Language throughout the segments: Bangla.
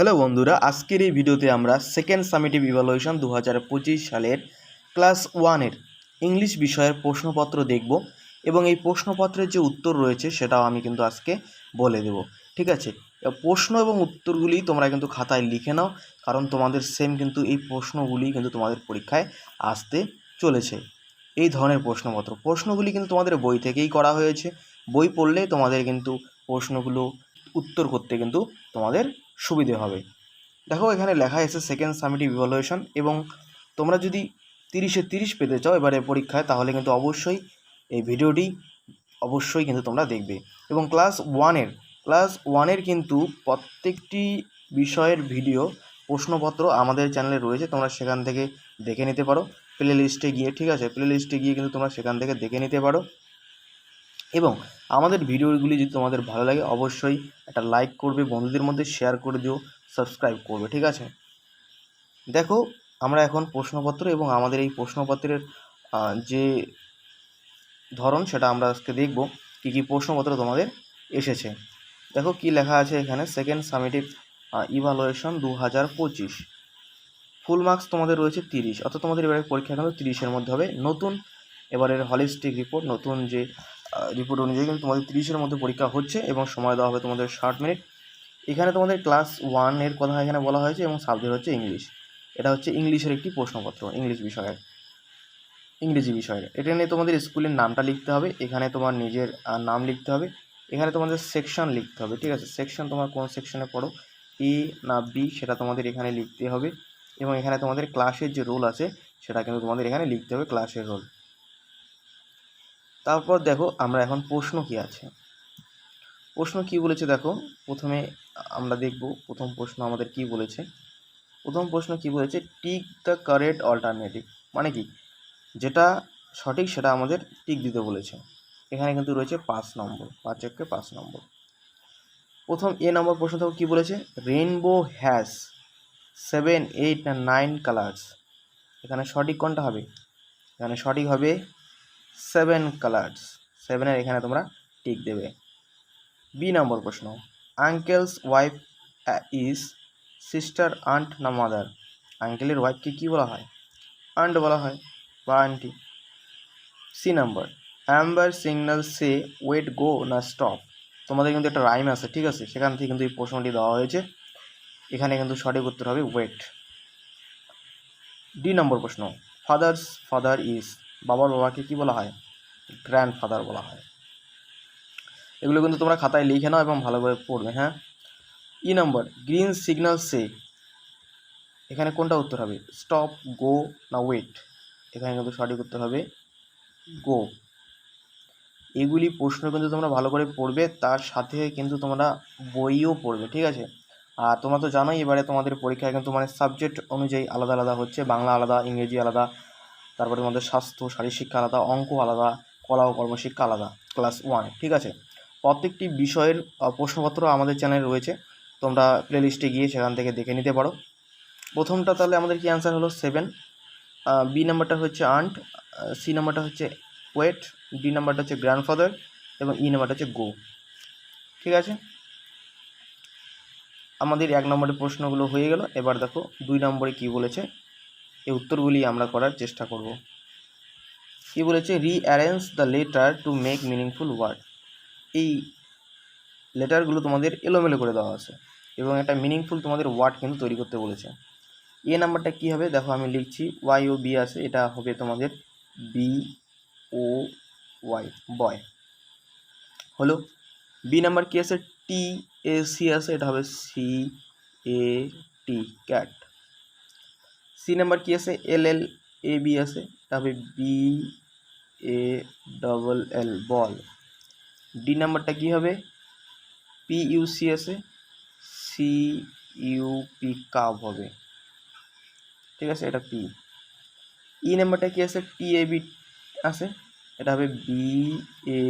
হ্যালো বন্ধুরা, আজকের এই ভিডিওতে আমরা সেকেন্ড সামিটিভ ইভালুয়েশন দু হাজার সালের ক্লাস ওয়ানের ইংলিশ বিষয়ের প্রশ্নপত্র দেখব এবং এই প্রশ্নপত্রের যে উত্তর রয়েছে সেটাও আমি কিন্তু আজকে বলে দেব, ঠিক আছে? প্রশ্ন এবং উত্তরগুলি তোমরা কিন্তু খাতায় লিখে নাও, কারণ তোমাদের সেম কিন্তু এই প্রশ্নগুলি কিন্তু তোমাদের পরীক্ষায় আসতে চলেছে। এই ধরনের প্রশ্নপত্র। প্রশ্নগুলি কিন্তু তোমাদের বই থেকেই করা হয়েছে। বই পড়লে তোমাদের কিন্তু প্রশ্নগুলো উত্তর করতে কিন্তু তোমাদের সুবিধে হবে। দেখো এখানে লেখা আছে সেকেন্ড সামিটিভ ইভালুয়েশন এবং তোমরা যদি তিরিশে তিরিশ পেতে চাও এবারে পরীক্ষায়, তাহলে কিন্তু অবশ্যই এই ভিডিওটি অবশ্যই কিন্তু তোমরা দেখবে। এবং ক্লাস ওয়ানের ক্লাস ওয়ানের কিন্তু প্রত্যেকটি বিষয়ের ভিডিও, প্রশ্নপত্র আমাদের চ্যানেলে রয়েছে, তোমরা সেখান থেকে দেখে নিতে পারো। প্লে লিস্টে গিয়ে, ঠিক আছে? প্লে লিস্টে গিয়ে কিন্তু তোমরা সেখান থেকে দেখে নিতে পারো। এবং আমাদের ভিডিওগুলি যদি তোমাদের ভালো লাগে, অবশ্যই একটা লাইক করবে, বন্ধুদের মধ্যে শেয়ার করে দিও সাবস্ক্রাইব করবে, ঠিক আছে? দেখো, আমরা এখন প্রশ্নপত্র এবং আমাদের এই প্রশ্নপত্রের যে ধরন, সেটা আমরা আজকে দেখব, কী কী প্রশ্নপত্র তোমাদের এসেছে। দেখো, কি লেখা আছে এখানে? সেকেন্ড সামিটিভ ইভালুয়েশন দু হাজার পঁচিশ। ফুল মার্কস তোমাদের রয়েছে তিরিশ, অর্থাৎ তোমাদের এবারে পরীক্ষা কিন্তু তিরিশের মধ্যে হবে। নতুন, এবারের হলিস্টিক রিপোর্ট নতুন যে রিপোর্ট অনুযায়ী কিন্তু তোমাদের তিরিশের মধ্যে পরীক্ষা হচ্ছে এবং সময় দেওয়া হবে তোমাদের ষাট মিনিট। এখানে তোমাদের ক্লাস ওয়ানের কথা এখানে বলা হয়েছে এবং সাবজেক্ট হচ্ছে ইংলিশ এটা হচ্ছে ইংলিশের একটি প্রশ্নপত্র ইংলিশ বিষয়ের। ইংরেজি বিষয়ের। এটা নিয়ে তোমাদের স্কুলের নামটা লিখতে হবে, এখানে তোমার নিজের নাম লিখতে হবে, এখানে তোমাদের সেকশন লিখতে হবে, ঠিক আছে? সেকশন তোমার কোন সেকশনে পড়ো? এ না বি সেটা তোমাদের এখানে লিখতে হবে এবং এখানে তোমাদের ক্লাসের যে রোল আছে, সেটা কিন্তু তোমাদের এখানে লিখতে হবে ক্লাসের রোল তারপর দেখো আমরা এখন প্রশ্ন কি আছে? প্রশ্ন কি বলেছে দেখো? প্রথমে আমরা দেখব প্রথম প্রশ্ন আমাদের কি বলেছে? প্রথম প্রশ্ন কি বলেছে? Tick the correct alternative. মানে কি? যেটা সঠিক সেটা আমাদের টিক দিতে বলেছে। এখানে কিন্তু রয়েছে পাঁচ নম্বর। পাঁচ একে পাঁচ নম্বর। প্রথম এ নম্বর প্রশ্ন দেখো কী বলেছে? Rainbow has seven, eight, nine colours. এখানে সঠিক কোনটা হবে? এখানে সঠিক হবে সেভেন কালার্স। সেভেনের এখানে তোমরা টিক দেবে। বি নম্বর প্রশ্ন, uncle's wife is sister, aunt না মাদার? আঙ্কেলের ওয়াইফকে কী বলা হয়? আন্ট বলা হয় বা aunty. C number, amber signal say wait go না স্টপ? তোমাদের কিন্তু একটা রাইম আছে, ঠিক আছে? সেখান থেকে কিন্তু এই প্রশ্নটি দেওয়া হয়েছে। এখানে কিন্তু সঠিক উত্তর হবে ওয়েট। ডি নম্বর প্রশ্ন, ফাদার্স ফাদার ইজ বাবার বাবাকে কি বলা হয়? গ্র্যান্ড ফাদার বলা হয়। এগুলো কিন্তু তোমরা খাতায় লিখে নাও এবং ভালো করে পড়বে হ্যাঁ? ই নম্বর গ্রিন সিগন্যাল সে এখানে কোনটা উত্তর হবে? স্টপ গো না ওয়েট এখানে কিন্তু সঠিক উত্তর হবে গো এগুলি প্রশ্ন কিন্তু তোমরা ভালো করে পড়বে, তার সাথে কিন্তু তোমরা বইও পড়বে, ঠিক আছে? আর তোমরা তো জানোই, এবারে তোমাদের পরীক্ষায় কিন্তু মানে সাবজেক্ট অনুযায়ী আলাদা আলাদা হচ্ছে, বাংলা আলাদা, ইংরেজি আলাদা। তারপরে তোমাদের স্বাস্থ্য শারীর শিক্ষা আলাদা, অঙ্ক আলাদা, কলা ও কর্মশিক্ষা আলাদা ক্লাস ওয়ান ঠিক আছে? প্রত্যেকটি বিষয়ের প্রশ্নপত্র আমাদের চ্যানেলে রয়েছে, তোমরা প্লেলিস্টে গিয়ে সেখান থেকে দেখে নিতে পারো। প্রথমটা তাহলে আমাদের কি অ্যান্সার হলো? সেভেন বি নাম্বারটা হচ্ছে আন্ট সি নাম্বারটা হচ্ছে ওয়েট ডি নাম্বারটা হচ্ছে গ্র্যান্ডফাদার এবং ই নাম্বারটা হচ্ছে গো ঠিক আছে? আমাদের এক নম্বরের প্রশ্নগুলো হয়ে গেল। এবার দেখো, দুই নম্বরে কি বলেছে? এই উত্তরগুলি আমরা করার চেষ্টা করব। কি বলেছে? Rearrange the letter to make meaningful word এই লেটারগুলো তোমাদের এলোমেলো করে দেওয়া আছে এবং একটা মিনিংফুল তোমাদের ওয়ার্ড কিন্তু তৈরি করতে বলেছে। এ নাম্বারটা কী হবে? দেখো আমি লিখছি ওয়াই ও বি আছে, এটা হবে তোমাদের বি ও ওয়াই বয় হলো বি নাম্বার কী আছে? টি এ সি আছে, এটা হবে C A T cat C number কী আছে? এল এল, এ, বি আছে। হবে B A double L ball D নাম্বারটা কী হবে? পি ইউ সি আছে। সি ইউ পি কাপ হবে। ঠিক আছে? এটা পি ই নাম্বারটা কি আছে? টি এ বি আছে। এটা হবে বি এ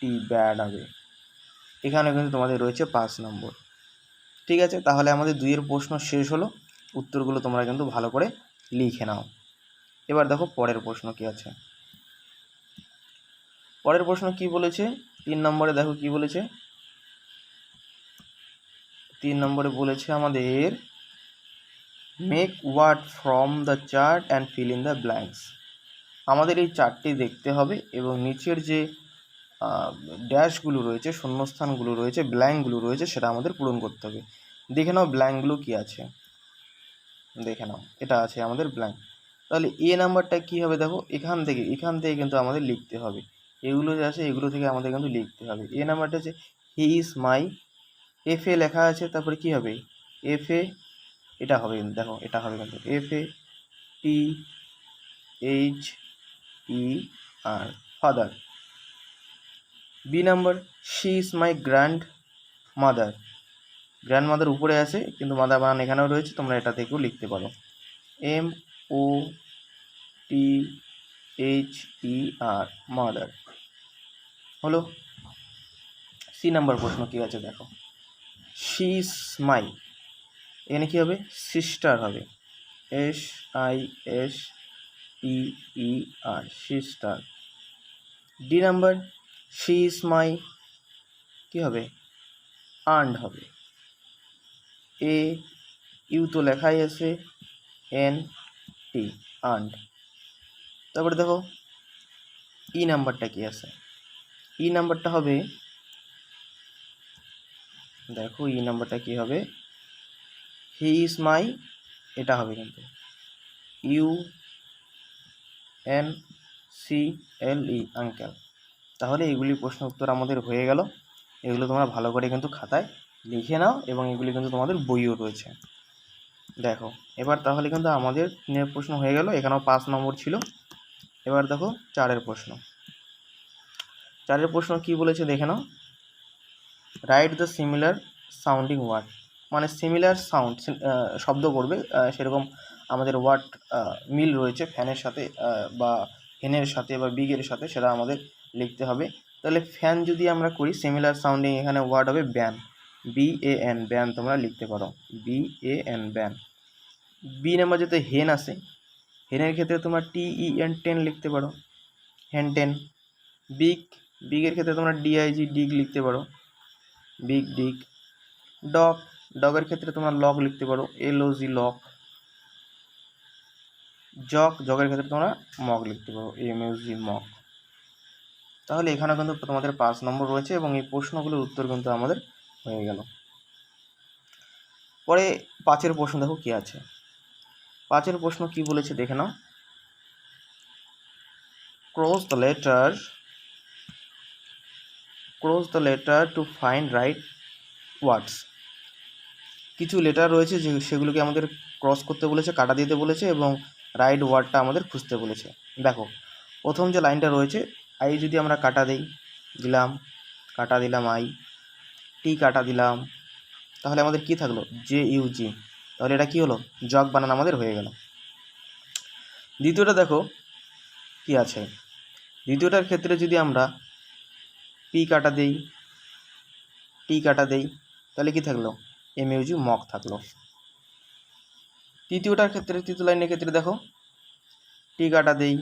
টি ব্যাড হবে। এখানে কিন্তু তোমাদের রয়েছে পাঁচ নম্বর। ঠিক আছে? তাহলে আমাদের দুইয়ের প্রশ্ন শেষ হলো। উত্তরগুলো তোমরা কিন্তু ভালো করে লিখে নাও। এবার দেখো পরের প্রশ্ন কি আছে। পরের প্রশ্ন কি বলেছে? তিন নম্বরে দেখো কি বলেছে? তিন নম্বরে বলেছে আমাদের make word from the chart and fill in the blanks আমাদের এই চার্টটি দেখতে হবে এবং নিচের যে ড্যাশগুলো রয়েছে, শূন্যস্থানগুলো রয়েছে ব্ল্যাঙ্কগুলো রয়েছে, সেটা আমাদের পূরণ করতে হবে। দেখে নাও ব্ল্যাঙ্কগুলো কী আছে। দেখে নাও, এটা আছে আমাদের ব্ল্যাঙ্ক তাহলে এ নাম্বারটা কী হবে দেখো? এখান থেকে এখান থেকে কিন্তু আমাদের লিখতে হবে। এগুলো যে আছে, এগুলো থেকে আমাদের কিন্তু লিখতে হবে। এ নাম্বারটা হচ্ছে হি ইজ মাই এফ এ লেখা আছে, তারপরে কী হবে? এফ এ এটা হবে দেখো, এটা হবে কিন্তু। F A T H E R father B number she is my grandmother grandmother উপরে আছে, কিন্তু মাদার বানান এখানেও রয়েছে, তোমরা এটা থেকেও লিখতে পারো। M O T H E R mother হলো? সি নাম্বার প্রশ্ন কী আছে দেখো। শি ইজ মাই এখানে কী হবে? সিস্টার হবে। S I S T E R sister D number she is my কী হবে? আর্নড হবে। এ ইউ তো লেখাই আছে এন টি আর্নড তারপরে দেখো ই নাম্বারটা কি আছে? ই নাম্বারটা হবে, দেখো ই নাম্বারটা কি হবে? হি ইজ মাই এটা হবে কিন্তু। U N C L E uncle তাহলে এগুলি প্রশ্ন উত্তর আমাদের হয়ে গেল। এগুলো তোমরা ভালো করে কিন্তু খাতায় লিখে নাও এবং এগুলি কিন্তু তোমাদের বইও রয়েছে। দেখো, এবার তাহলে কিন্তু আমাদের তিনের প্রশ্ন হয়ে গেল, এখানেও পাঁচ নম্বর ছিল। এবার দেখো চারের প্রশ্ন। চারের প্রশ্ন কি বলেছে দেখে নাও। Write the similar sounding word মানে সিমিলার সাউন্ড শব্দ করবে সেরকম আমাদের ওয়ার্ড মিল রয়েছে ফ্যানের সাথে বা হেনের সাথে বা বিগের সাথে, সেটা আমাদের লিখতে হবে। তাহলে ফ্যান যদি আমরা করি সিমিলার সাউন্ডিং এখানে ওয়ার্ড হবে ban B A N ban তোমরা লিখতে পারো। B A N ban B number যাতে হেন আসে হেনের ক্ষেত্রে তোমরা টি ই এন টেন লিখতে পারো। হেন টেন বিগ বিগের ক্ষেত্রে তোমরা ডিআইজি ডিগ লিখতে পারো। বিগ ডিগ ডগ ডগের ক্ষেত্রে তোমরা লগ লিখতে পারো। এল ও জি লক জগ জগের ক্ষেত্রে তোমরা মগ লিখতে পারো। এম ইউ জি মগ তাহলে এখানে কিন্তু তোমাদের পাঁচ নম্বর রয়েছে এবং এই প্রশ্নগুলোর উত্তর কিন্তু আমাদের হয়ে গেল। পরে পাঁচের প্রশ্ন দেখো কি আছে। পাঁচের প্রশ্ন কি বলেছে দেখে নাও। Cross the letter cross the letter to find right words কিছু লেটার রয়েছে যে সেগুলোকে আমাদের ক্রস করতে বলেছে, কাটা দিতে বলেছে এবং রাইট ওয়ার্ডটা আমাদের খুঁজতে বলেছে। দেখো, প্রথম যে লাইনটা রয়েছে আই যদি আমরা কাটা দিই, দিলাম, কাটা দিলাম আই টি কাটা দিলাম। তাহলে আমাদের কি থাকল? জে ইউ জি তাহলে এটা কি হলো? জগ বানান আমাদের হয়ে গেল। দ্বিতীয়টা দেখো কি আছে। দ্বিতীয়টার ক্ষেত্রে যদি আমরা পি কাটা দেই টি কাটা দেই, তাহলে কি থাকল? এম ইউজি মক থাকল। তৃতীয়টার ক্ষেত্রে, তৃতীয় লাইনের ক্ষেত্রে দেখো টি কাটা দেই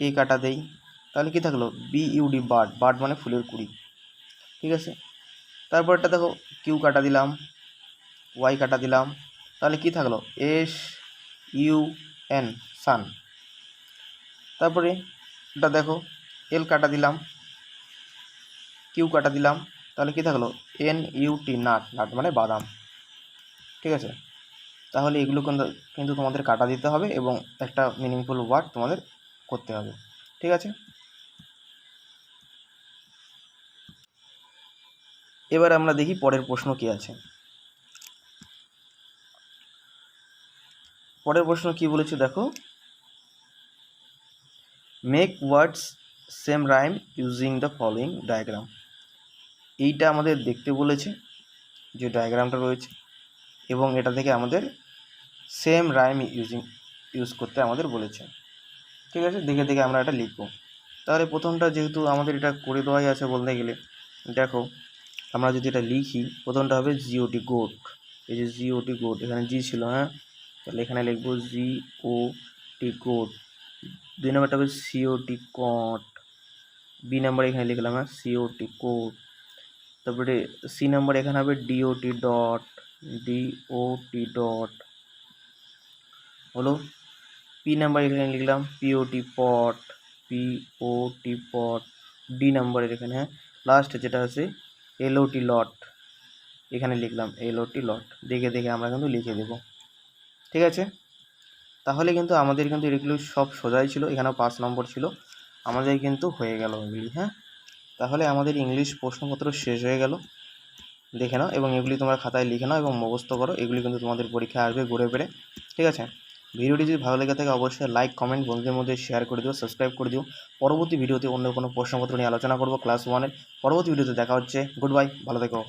এ কাটা দেই, তাহলে কি থাকল? B UD bird. বার্ড মানে ফুলের কুড়ি। ঠিক আছে? তারপরটা দেখো কিউ কাটা দিলাম ওয়াই কাটা দিলাম, তাহলে কি থাকল? এস ইউ এন সান তারপরে এটা দেখো এল কাটা দিলাম কিউ কাটা দিলাম, তাহলে কি থাকল? N U T nut nut মানে বাদাম। ঠিক আছে? তাহলে এগুলো কিন্তু কিন্তু তোমাদের কাটা দিতে হবে এবং একটা মিনিংফুল ওয়ার্ড তোমাদের করতে হবে। ঠিক আছে? এবার আমরা দেখি পরের প্রশ্ন কি আছে। পরের প্রশ্ন কি বলেছে দেখো। Make words same rhyme using the following diagram এইটা আমাদের দেখতে বলেছে, যে ডায়াগ্রামটা রয়েছে, এবং এটা থেকে আমাদের সেম রাইম ইউজিং ইউজ করতে আমাদের বলেছে। ঠিক আছে? দেখে দেখে আমরা এটা লিখব। তাহলে প্রথমটা যেহেতু আমাদের এটা করে দেওয়াই আছে বলতে গেলে, দেখো আমরা যদি এটা লিখি, প্রথমটা হবে জিওটি গোট এই যে জিওটি গোট এখানে জি ছিল হ্যাঁ? তাহলে এখানে লিখব জি ও টি গোট দুই নম্বরটা হবে সিওটি কট বি নাম্বার এখানে লিখলাম হ্যাঁ? সিওটি কোট তারপরে সি নাম্বার এখানে হবে ডিওটি ডট ডিওটি ডট হলো? পি নাম্বার এখানে লিখলাম পিওটি পট পিওটি পট ডি নাম্বারের এখানে হ্যাঁ? লাস্ট যেটা আছে এলওটি লট এখানে লিখলাম এলওটি লট দেখে দেখে আমরা কিন্তু লিখে দেব। ঠিক আছে? তাহলে কিন্তু আমাদের কিন্তু এগুলো সব সোজাই ছিল। এখানেও পাঁচ নম্বর ছিল। আমাদের কিন্তু হয়ে গেল এগুলি হ্যাঁ? তাহলে আমাদের ইংলিশ প্রশ্নপত্র শেষ হয়ে গেল। দেখে নাও, এবং এগুলি তোমরা খাতায় লিখে নাও এবং মুখস্থ করো। এগুলি কিন্তু তোমাদের পরীক্ষায় আসবে ঘুরে ফিরে। ঠিক আছে? ভিডিওটি যদি ভালো লেগে থাকে, অবশ্যই লাইক কমেন্ট বন্ধুদের মধ্যে শেয়ার করে দিও সাবস্ক্রাইব করে দিও। পরবর্তী ভিডিওতে অন্য কোনো প্রশ্নপত্র নিয়ে আলোচনা করব ক্লাস ওয়ানের পরবর্তী ভিডিওতে দেখা হচ্ছে। গুড বাই ভালো থেকো।